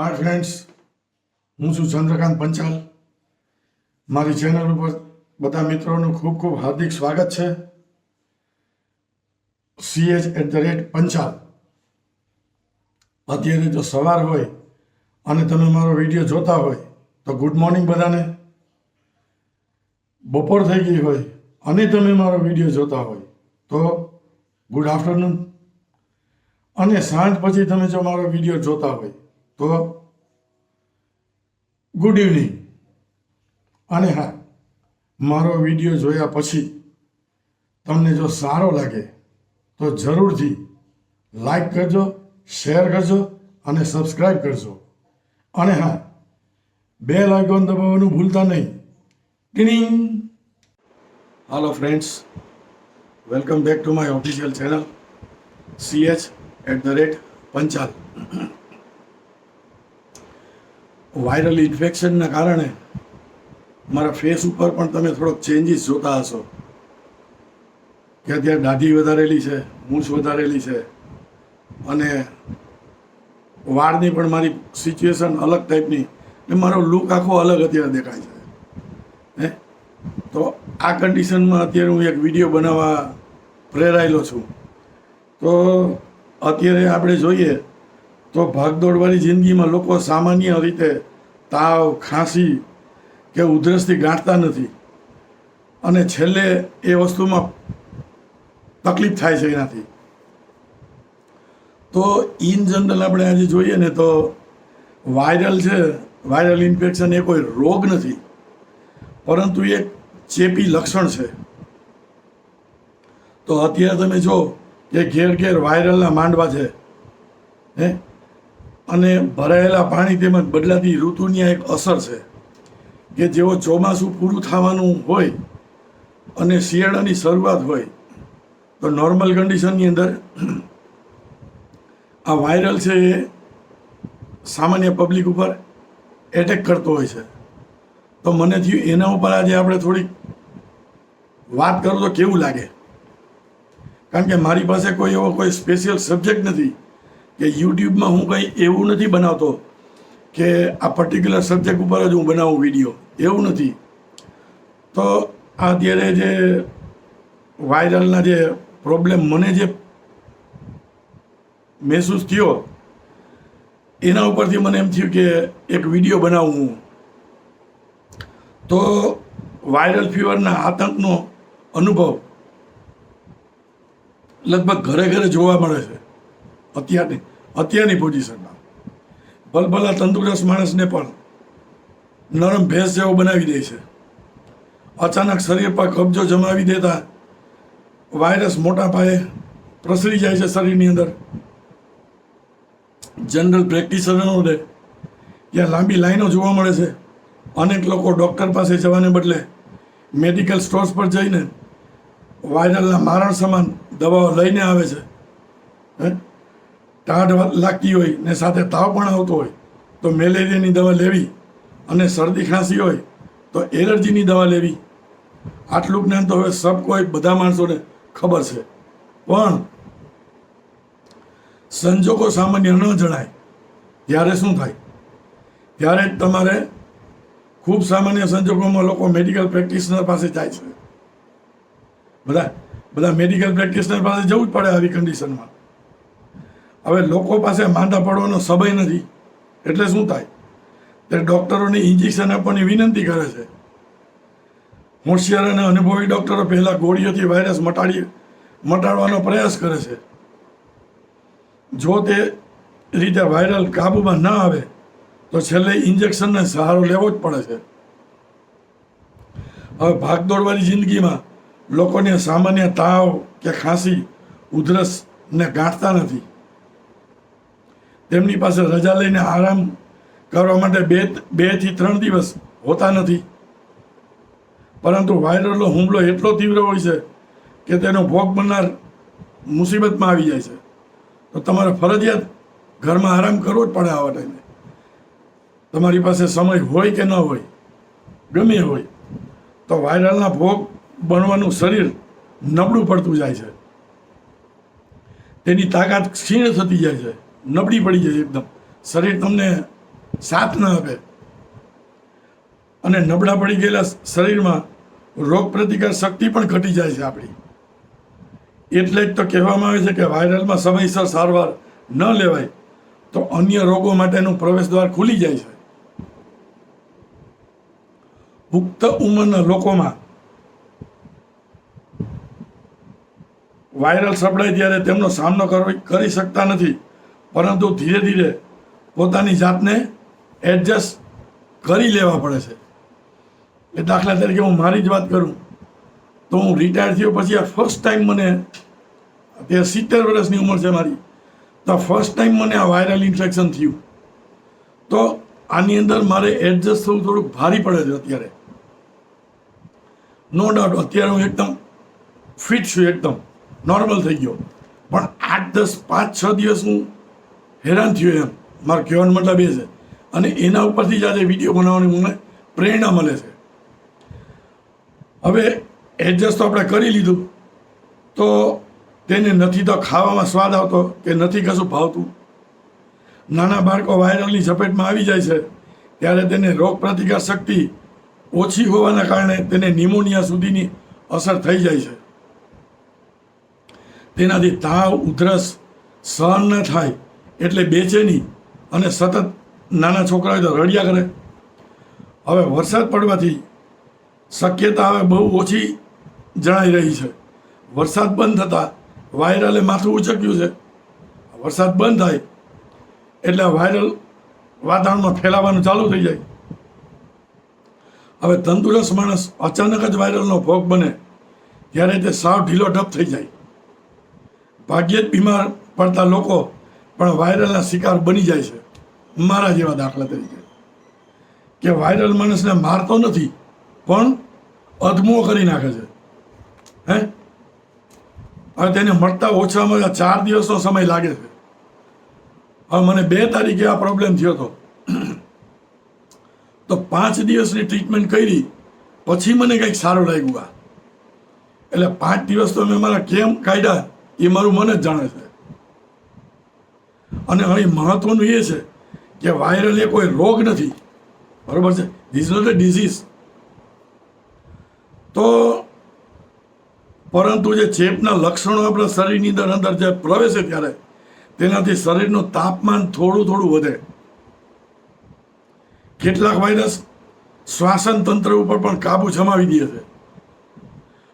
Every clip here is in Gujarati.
હાય ફ્રેન્ડ્સ હું છું ચંદ્રકાંત પંચાલ. મારી ચેનલ ઉપર બધા મિત્રોનું ખૂબ ખૂબ હાર્દિક સ્વાગત છે. CH at the rate Panchal. અત્યારે જો સવાર હોય અને તમે મારો વીડિયો જોતા હોય, તો ગુડ મોર્નિંગ બધાને. બપોર થઈ ગઈ હોય અને તમે મારો વીડિયો જોતા હોય, તો ગુડ આફ્ટરનૂન અને સાંજ પછી તમે જો મારો વીડિયો જોતા હોય તો ગુડ ઇવનિંગ અને હા, મારો વીડિયો જોયા પછી તમને જો સારો લાગે, તો જરૂરથી લાઈક કરજો શેર કરજો અને સબસ્ક્રાઈબ કરજો. અને હા બે લાઇકોન દબાવવાનું ભૂલતા નહીં. ટિનિંગ hello friends welcome back to my official channel CH at the rate Panchal viral ઇન્ફેક્શનના કારણે મારા ફેસ ઉપર પણ તમે થોડોક ચેન્જીસ જોતા હશો. કે અત્યારે દાઢી વધારેલી છે, મૂછ વધારેલી છે, અને વાળની પણ મારી સિચ્યુએશન અલગ ટાઈપની ને. મારો લુક આખો અલગ અત્યારે દેખાય છે. હે? તો આ કન્ડિશનમાં અત્યારે હું એક વીડિયો બનાવવા પ્રેરાયેલો છું. તો અત્યારે આપણે જોઈએ તો ભાગદોડવાળી જિંદગીમાં લોકો સામાન્ય રીતે તાવ, ખાંસી કે ઉધરસથી ગાંઠતા નથી. અને છેલ્લે એ વસ્તુમાં તકલીફ થાય છે એનાથી. તો ઇન જનરલ આપણે આજે જોઈએ ને તો વાયરલ છે વાયરલ ઇન્ફેક્શન એ કોઈ રોગ નથી, પરંતુ એક ચેપી લક્ષણ છે. તો અત્યારે તમે જો કે ઘેર ઘેર વાયરલના માંડવા છે, હે? અને ભરાયેલા પાણી તેમજ બદલાતી ઋતુની આ એક અસર છે કે જેવો ચોમાસું પૂરું થવાનું હોય અને શિયાળાની શરૂઆત હોય, તો નોર્મલ કન્ડિશનની અંદર આ વાયરલ છે એ સામાન્ય પબ્લિક ઉપર એટેક કરતો હોય છે. તો મને થયું એના ઉપર આજે આપણે થોડીક વાત કરો તો કેવું લાગે? કારણ કે મારી પાસે કોઈ એવો કોઈ સ્પેશિયલ સબ્જેક્ટ નથી. કે યુટ્યુબમાં હું કંઈ એવું નથી બનાવતો કે આ પર્ટિક્યુલર સબ્જેક્ટ ઉપર જ હું બનાવું વીડિયો એવું નથી. તો અત્યારે જે વાયરલના જે પ્રોબ્લેમ મને જે મહેસૂસ થયો, એના ઉપરથી મને એમ થયું કે એક વીડિયો બનાવું હું. તો વાયરલ ફીવરના આતંકનો અનુભવ લગભગ ઘરે ઘરે જોવા મળે છે. અત્યારની અત્યારની પોઝિશનમાં ભલભલા તંદુરસ્ત માણસને પણ નરમ ભેંસ જેવો બનાવી દે છે. અચાનક શરીર પર કબજો જમાવી દેતા વાયરસ મોટા પાયે પ્રસરી જાય છે શરીરની અંદર. જનરલ પ્રેક્ટિશનરોને ત્યાં લાંબી લાઈનો જોવા મળે છે. અનેક લોકો ડૉક્ટર પાસે જવાને બદલે મેડિકલ સ્ટોર્સ પર જઈને વાયરલના મારણ સમાન દવાઓ લઈને આવે છે. હે? ટાઢ લાગતી હોય ને સાથે તાવ પણ આવતો હોય, તો મેલેરિયાની દવા લેવી અને શરદી ખાંસી હોય, તો એલર્જીની દવા લેવી. આટલું જ્ઞાન તો હવે સબ કોઈ બધા માણસોને ખબર છે. પણ સંજોગો સામાન્ય ન જણાય. ત્યારે શું થાય? ત્યારે જ તમારે ખૂબ સામાન્ય સંજોગોમાં લોકો મેડિકલ પ્રેક્ટિશનર પાસે જાય છે. બધા બધા મેડિકલ પ્રેક્ટિશનર પાસે જવું જ પડે આવી કન્ડિશનમાં હવે લોકો પાસે માંદા પડવાનો સમય નથી. એટલે શું થાય? તે ડૉક્ટરોને ઇન્જેક્શન આપવાની વિનંતી કરે છે. હોશિયાર અને અનુભવી ડૉક્ટરો પહેલાં ગોળીઓથી વાયરસ મટાડી મટાડવાનો પ્રયાસ કરે છે. જો તે રીતે વાયરલ કાબૂમાં ન આવે, તો છેલ્લે ઇન્જેક્શનને સહારો લેવો જ પડે છે. હવે ભાગદોડવાળી જિંદગીમાં લોકોને સામાન્ય તાવ કે ખાંસી, ઉધરસ ને ગાંઠતા નથી. તેમની પાસે રજા લઈને આરામ કરવા માટે બે બેથી ત્રણ દિવસ હોતા નથી. પરંતુ વાયરલનો હુમલો એટલો તીવ્ર હોય છે કે તેનો ભોગ બનનાર મુસીબતમાં આવી જાય છે. તો તમારે ફરજિયાત ઘરમાં આરામ કરવો જ પડે આવા ટાઈમે. તમારી પાસે સમય હોય કે ન હોય, ગમે હોય, તો વાયરલના ભોગ બનવાનું શરીર નબળું પડતું જાય છે. તેની તાકાત ક્ષીણ થતી જાય છે. નબળી પડી જાય એકદમ. શરીર તમને સાથ ન આપે. અને નબળા પડી ગયેલા શરીરમાં રોગ પ્રતિકાર શક્તિ પણ ઘટી જાય છે આપણી. એટલે જ તો કહેવામાં આવે છે કે વાયરલમાં સમયસર સારવાર ન લેવાય તો અન્ય રોગો માટેનું પ્રવેશ દ્વાર ખુલી જાય છે. પુખ્ત ઉંમરના લોકોમાં વાયરલ સપડાય ત્યારે તેમનો સામનો કરી શકતા નથી. પરંતુ ધીરે ધીરે પોતાની જાતને એડજસ્ટ કરી લેવા પડે છે. એ દાખલા તરીકે હું મારી જ વાત કરું, તો હું રિટાયર થયો પછી આ ફર્સ્ટ ટાઈમ મને, તે સિત્તેર વર્ષની ઉંમર છે મારી, તો ફર્સ્ટ ટાઈમ મને આ વાયરલ ઇન્ફેક્શન થયું. તો આની અંદર મારે એડજસ્ટ થવું થોડુંક ભારી પડે છે અત્યારે. નો ડાઉટ અત્યારે હું એકદમ ફિટ છું, એકદમ નોર્મલ થઈ ગયો. પણ આઠ દસ પાંચ છ દિવસ હું હેરાન થયો એમ. મારા કહેવાનો મતલબ એ છે. અને એના ઉપરથી જ આજે વીડિયો બનાવવાની મને પ્રેરણા મળે છે. હવે એડજસ્ટ તો આપણે કરી લીધું. તો તેને નથી તો ખાવામાં સ્વાદ આવતો કે નથી કશું ભાવતું. નાના બાળકો વાયરલની ઝપેટમાં આવી જાય છે. ત્યારે તેને રોગ પ્રતિકાર શક્તિ ઓછી હોવાના કારણે તેને નિમોનિયા સુધીની અસર થઈ જાય છે. તેનાથી તાવ, ઉધરસ સહન ન થાય. એટલે બેચેની અને સતત નાના છોકરાઓ તો રડ્યા કરે. હવે વરસાદ પડવાથી શક્યતા હવે બહુ ઓછી જણાઈ રહી છે. વરસાદ બંધ થતાં વાયરલે માથું ઉચક્યું છે. વરસાદ બંધ થાય એટલે વાયરલ વાતાવરણમાં ફેલાવાનું ચાલુ થઈ જાય. હવે તંદુરસ્ત માણસ અચાનક જ વાયરલનો ભોગ બને ત્યારે તે સાવ ઢીલો ઢપ થઈ જાય. ભાગ્યે જ બીમાર પડતા લોકો પણ વાયરલના શિકાર બની જાય છે, મારા જેવા દાખલા તરીકે. કે વાયરલ માણસને મારતો નથી, પણ અધમો કરી નાખે છે. હે? હવે તેને મળતા ઓછામાં ઓછા ચાર દિવસનો સમય લાગે છે. હવે મને બે તારીખે આ પ્રોબ્લેમ થયો હતો. તો પાંચ દિવસની ટ્રીટમેન્ટ કરી, પછી મને કંઈક સારું લાગ્યું આ. એટલે પાંચ દિવસ તો મેં મારા કેમ કાઢ્યા, એ મારું મન જ જાણે છે. અને અહીં મહત્વનું એ છે કે વાયરલ એ કોઈ રોગ નથી. બરોબર છે? ધીસ નોટ અ ડિઝીઝ તો પરંતુ જે ચેપના લક્ષણો આપણા શરીરની અંદર અંદર જે પ્રવેશે ત્યારે તેનાથી શરીરનું તાપમાન થોડું થોડું વધે. કેટલાક વાયરસ શ્વાસન તંત્ર ઉપર પણ કાબુ જમાવી દે છે.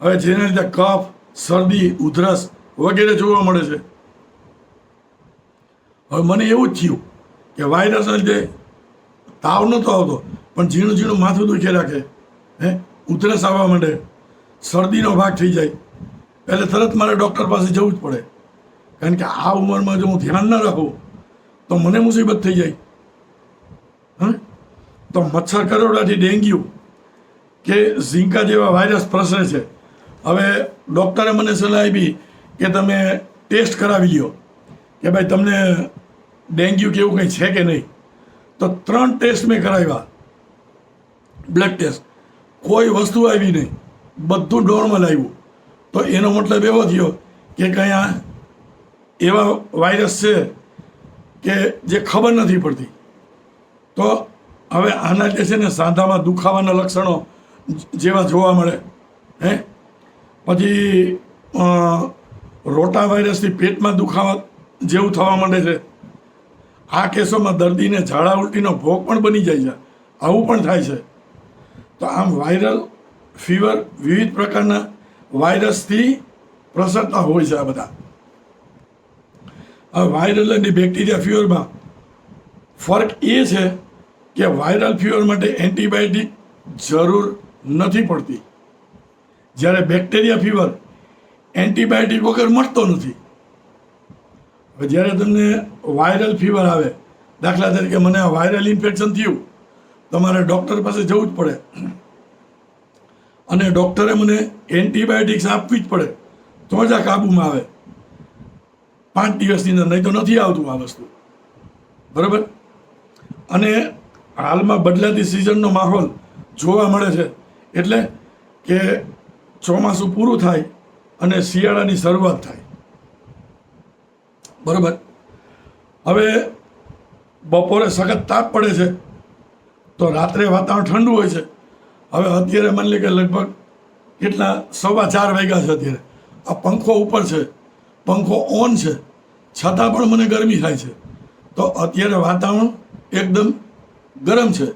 હવે જેના લીધે કફ, શરદી, ઉધરસ વગેરે જોવા મળે છે. હવે મને એવું જ થયું કે વાયરસના લીધે તાવ નહોતો આવતો, પણ ઝીણું ઝીણું માથું દુખે રાખે, હે? ઉધરસ આવવા માંડે. શરદીનો ભાગ થઈ જાય. એટલે તરત મારે ડૉક્ટર પાસે જવું જ પડે. કારણ કે આ ઉંમરમાં જો હું ધ્યાન ન રાખું, તો મને મુસીબત થઈ જાય. હે? તો મચ્છર કરોડાથી ડેન્ગ્યુ કે ઝીંકા જેવા વાયરસ પ્રસરે છે. હવે ડૉક્ટરે મને સલાહ આપી કે તમે ટેસ્ટ કરાવી લ્યો. કે ભાઈ, તમને ડેન્ગ્યુ કે એવું કંઈ છે કે નહીં? તો ત્રણ ટેસ્ટ મેં કરાવ્યા. Blood test. કોઈ વસ્તુ આવી નહીં. બધું નોર્મલ આવ્યું. તો એનો મતલબ એવો થયો કે કંઈ આ એવા વાયરસ છે કે જે ખબર નથી પડતી. તો હવે આના જે છે ને સાંધામાં દુખાવાના લક્ષણો જેવા જોવા મળે. હે? પછી રોટા વાયરસથી પેટમાં દુખાવા જેવું થવા માંડે છે. આ કેસોમાં દર્દીને ઝાડા ઉલટીનો ભોગ પણ બની જાય છે. આવું પણ થાય છે. તો આમ વાયરલ ફીવર વિવિધ પ્રકારના વાયરસથી પ્રસરતા હોય છે આ બધા. હવે વાયરલ અને બેક્ટેરિયા ફીવરમાં ફરક એ છે કે વાયરલ ફીવર માટે એન્ટીબાયોટિક જરૂર નથી પડતી. જ્યારે બેક્ટેરિયા ફીવર એન્ટીબાયોટિક વગર મળતો નથી. જ્યારે તમને વાયરલ ફીવર આવે, દાખલા તરીકે મને આ વાયરલ ઇન્ફેક્શન થયું, તમારે ડૉક્ટર પાસે જવું જ પડે. અને ડૉક્ટરે મને એન્ટીબાયોટિક્સ આપવી જ પડે. તો જ આ કાબૂમાં આવે. પાંચ દિવસની અંદર, નહીં તો નથી આવતું આ વસ્તુ. બરાબર? અને હાલમાં બદલાતી સિઝનનો માહોલ જોવા મળે છે. એટલે કે ચોમાસું પૂરું થાય અને શિયાળાની શરૂઆત થાય. બરાબર? હવે બપોરે સખત તાપ પડે છે, તો રાત્રે વાતાવરણ ઠંડુ હોય છે. હવે અત્યારે માની લે કે લગભગ કેટલા, સવા ચાર વાગ્યા છે અત્યારે. આ પંખો ઉપર છે, પંખો ઓન છે, છતાં પણ મને ગરમી થાય છે. તો અત્યારે વાતાવરણ એકદમ ગરમ છે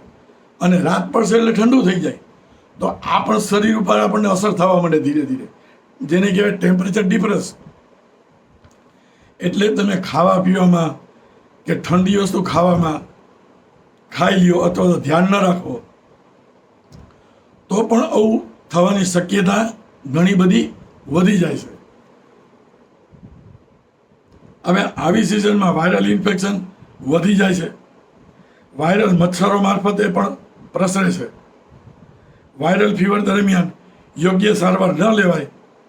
અને રાત પડશે એટલે ઠંડુ થઈ જાય. તો આ પણ શરીર ઉપર આપણને અસર થવા માંડે ધીરે ધીરે. જેને કહેવાય ટેમ્પરેચર ડિફરન્સ એટલે તમે ખાવા પીવામાં કે ઠંડી વસ્તુ ખાવામાં ખાઈ લ્યો અથવા તો ધ્યાન ન રાખો. તો પણ આવું થવાની શક્યતા ઘણી બધી વધી જાય છે. હવે આવી સિઝનમાં વાયરલ ઇન્ફેક્શન વધી જાય છે. વાયરલ મચ્છરો મારફતે પણ પ્રસરે છે. વાયરલ ફીવર દરમિયાન યોગ્ય સારવાર ન લેવાય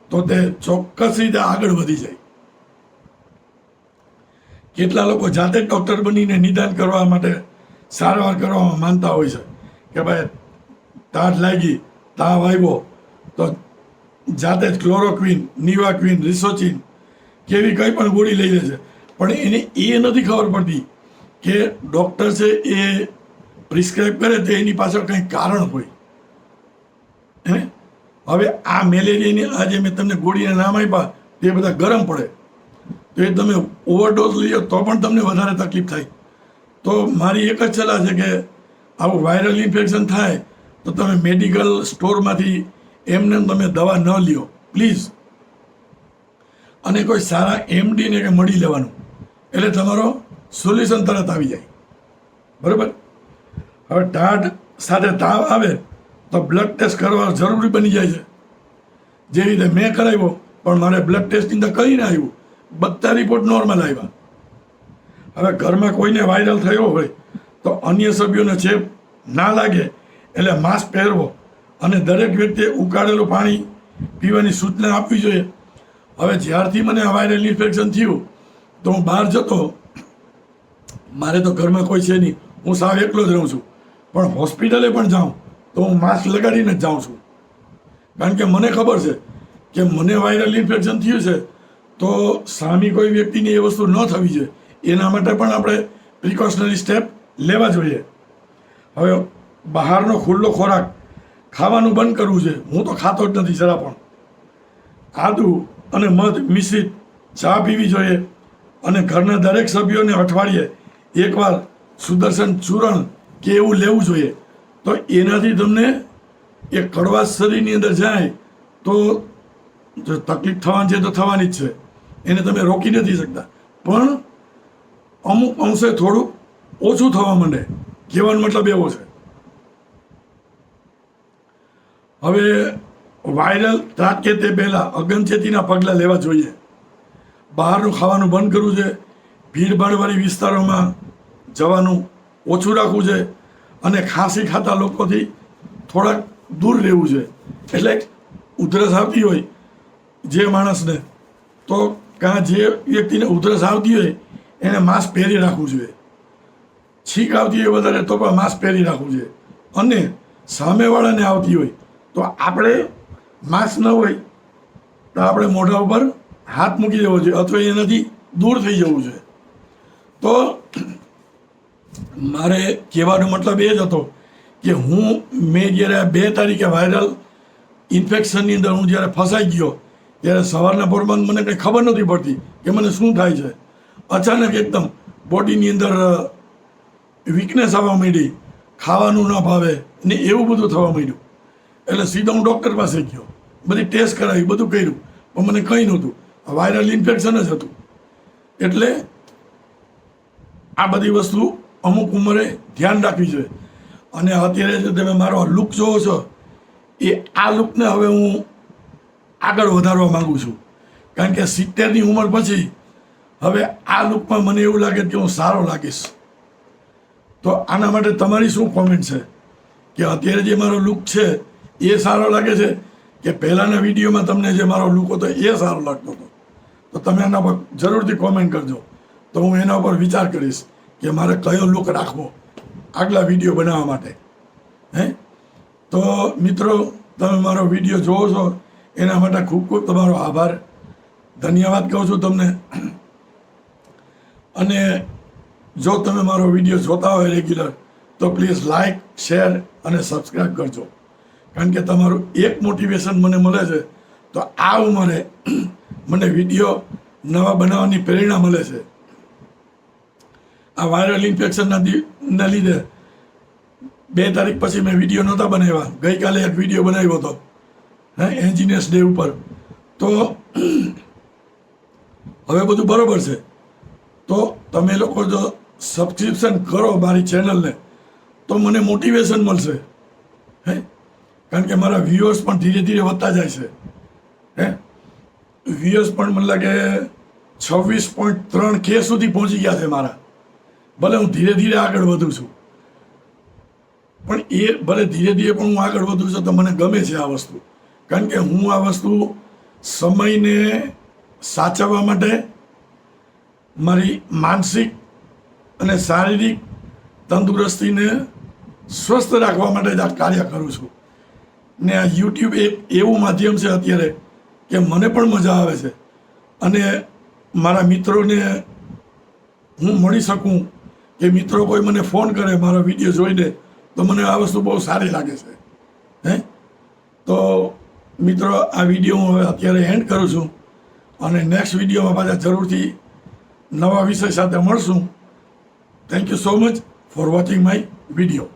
તો તે ચોક્કસ રીતે આગળ વધી જાય. કેટલા લોકો જાતે ડૉક્ટર બનીને નિદાન કરવા માટે સારવાર કરવામાં માનતા હોય છે કે ભાઈ તાટ લાગી, તાવ આવ્યો, તો જાતે જ ક્લોરોક્વિન નિવાક્વિન રિસોચિન કેવી કંઈ પણ ગોળી લઈ લે છે. પણ એને, એ નથી ખબર પડતી કે ડૉક્ટર છે એ પ્રિસ્ક્રાઇબ કરે તો એની પાછળ કંઈ કારણ હોય. હે? હવે આ મેલેરિયાની આજે મેં તમને ગોળીના નામ આપ્યા, તે બધા ગરમ પડે. તો એ તમે ઓવરડોઝ લઈએ તો પણ તમને વધારે તકલીફ થાય. તો મારી એક જ સલાહ છે કે આવું વાયરલ ઇન્ફેક્શન થાય તો તમે મેડિકલ સ્ટોરમાંથી એમને તમે દવા ન લ્યો પ્લીઝ અને કોઈ સારા એમડીને કે મળી લેવાનું. એટલે તમારો સોલ્યુશન તરત આવી જાય. બરાબર? હવે ટાઢ સાથે તાવ આવે તો બ્લડ ટેસ્ટ કરવા જરૂરી બની જાય છે. જે રીતે મેં કરાવ્યો, પણ મારે બ્લડ ટેસ્ટની અંદર કરીને આવ્યું. બધા રિપોર્ટ નોર્મલ આવ્યા. હવે ઘરમાં કોઈને વાયરલ થયો હોય તો અન્ય સભ્યોને ચેપ ના લાગે એટલે માસ્ક પહેરવો અને દરેક વ્યક્તિએ ઉકાળેલું પાણી પીવાની સૂચના આપવી જોઈએ. હવે જ્યારથી મને આ વાયરલ ઇન્ફેક્શન થયું તો હું બહાર જતો, મારે તો ઘરમાં કોઈ છે નહીં. હું સાવ એકલો જ રહું છું. પણ હોસ્પિટલે પણ જાઉં તો હું માસ્ક લગાડીને જ જાઉં છું. કારણ કે મને ખબર છે કે મને વાયરલ ઇન્ફેક્શન થયું છે તો સામી કોઈ વ્યક્તિને એ વસ્તુ ન થવી જોઈએ. એના માટે પણ આપણે પ્રિકોશનરી સ્ટેપ લેવા જોઈએ. હવે બહારનો ખુલ્લો ખોરાક ખાવાનું બંધ કરવું છે. હું તો ખાતો જ નથી જરા પણ. આદુ અને મધ મિશ્રિત ચા પીવી જોઈએ અને ઘરના દરેક સભ્યોને અઠવાડિયે એકવાર સુદર્શન ચૂરણ કે એવું લેવું જોઈએ. તો એનાથી તમને એ કડવા શરીરની અંદર જાય તો જો તકલીફ થવાની છે તો થવાની જ છે. એને તમે રોકી નથી શકતા. પણ અમુક અંશે થોડું ઓછું થવા માંડે. કહેવાનો મતલબ એવો છે. હવે વાયરલ ત્રાટકે તે પહેલાં અગમચેતીના પગલાં લેવા જોઈએ. બહારનું ખાવાનું બંધ કરવું છે. ભીડભાડવાળી વિસ્તારોમાં જવાનું ઓછું રાખવું છે અને ખાંસી ખાતા લોકોથી થોડાક દૂર રહેવું છે. એટલે ઉધરસ આવતી હોય જે માણસને તો કાં જે વ્યક્તિને ઉધરસ આવતી હોય એને માસ્ક પહેરી રાખવું જોઈએ. છીંક આવતી હોય વધારે તો પણ માસ્ક પહેરી રાખવું જોઈએ. અને સામેવાળાને આવતી હોય તો આપણે માસ્ક ન હોય તો આપણે મોઢા ઉપર હાથ મૂકી દેવો જોઈએ અથવા એનાથી દૂર થઈ જવું જોઈએ. તો મારે કહેવાનો મતલબ એ જ હતો કે હું મેં જ્યારે બે તારીખે વાયરલ ઇન્ફેક્શનની અંદર હું જ્યારે ફસાઈ ગયો ત્યારે સવારના પોરમાં મને કંઈ ખબર નથી પડતી કે મને શું થાય છે. અચાનક એકદમ બોડીની અંદર વીકનેસ આવવા માંડી, ખાવાનું ન ભાવે ને એવું બધું થવા માંડ્યું. એટલે સીધો હું ડૉક્ટર પાસે ગયો. બધી ટેસ્ટ કરાવી, બધું કર્યું. પણ મને કંઈ નહોતું. વાયરલ ઇન્ફેક્શન જ હતું. એટલે આ બધી વસ્તુ અમુક ઉંમરે ધ્યાન રાખવી જોઈએ. અને અત્યારે જે તમે મારો લુક જોવો છો, એ આ લુકને હવે હું આગળ વધારવા માગું છું. કારણ કે સિત્તેરની ઉંમર પછી હવે આ લુકમાં મને એવું લાગે કે હું સારો લાગીશ. તો આના માટે તમારી શું કોમેન્ટ છે? કે અત્યારે જે મારો લુક છે, એ સારો લાગે છે? કે પહેલાંના વિડીયોમાં તમને જે મારો લુક હતો, એ સારો લાગતો હતો? તો તમે એના પર જરૂરથી કોમેન્ટ કરજો. તો હું એના ઉપર વિચાર કરીશ કે મારે કયો લુક રાખવો આગલા વીડિયો બનાવવા માટે. હે? તો મિત્રો, તમે મારો વીડિયો જોવો છો એના માટે ખૂબ ખૂબ તમારો આભાર. ધન્યવાદ કહું છું તમને. અને જો તમે મારો વીડિયો જોતા હોય રેગ્યુલર તો પ્લીઝ લાઈક શેર અને સબસ્ક્રાઈબ કરજો. કારણ કે તમારું એક મોટિવેશન મને મળે છે, તો આ ઉંમરે મને વીડિયો નવા બનાવવાની પ્રેરણા મળે છે. આ વાયરલ ઇન્ફેક્શનના ના લીધે બે તારીખ પછી મેં વીડિયો નહોતા બનાવ્યા. ગઈકાલે એક વીડિયો બનાવ્યો હતો. એન્જિનિયર્સ ડે ઉપર. તો, હવે બધું બરોબર છે. તો તમે લોકો જો સબસ્ક્રિપ્શન કરો મારી ચેનલને તો મને મોટિવેશન મળશે. હે? કારણ કે મારા વ્યૂઅર્સ પણ ધીરે ધીરે વધતા જાય છે. હે? વ્યૂઅર્સ પણ મને લાગે છવ્વીસ પોઈન્ટ ત્રણ કે સુધી પહોંચી ગયા છે મારા. ભલે હું ધીરે ધીરે આગળ વધું છું. પણ એ ભલે ધીરે ધીરે પણ હું આગળ વધું છું તો મને ગમે છે આ વસ્તુ. કારણ કે હું આ વસ્તુ સમયને સાચવવા માટે મારી માનસિક અને શારીરિક તંદુરસ્તીને સ્વસ્થ રાખવા માટે જ આ કાર્ય કરું છું. ને આ યુટ્યુબ એક એવું માધ્યમ છે અત્યારે કે મને પણ મજા આવે છે. અને મારા મિત્રોને હું મળી શકું કે મિત્રો કોઈ મને ફોન કરે મારો વીડિયો જોઈને તો મને આ વસ્તુ બહુ સારી લાગે છે. હે? તો મિત્રો, આ વીડિયો હું હવે અત્યારે એન્ડ કરું છું અને નેક્સ્ટ વિડીયોમાં પાછા જરૂરથી નવા વિષય સાથે મળશું. Thank you so much for watching my video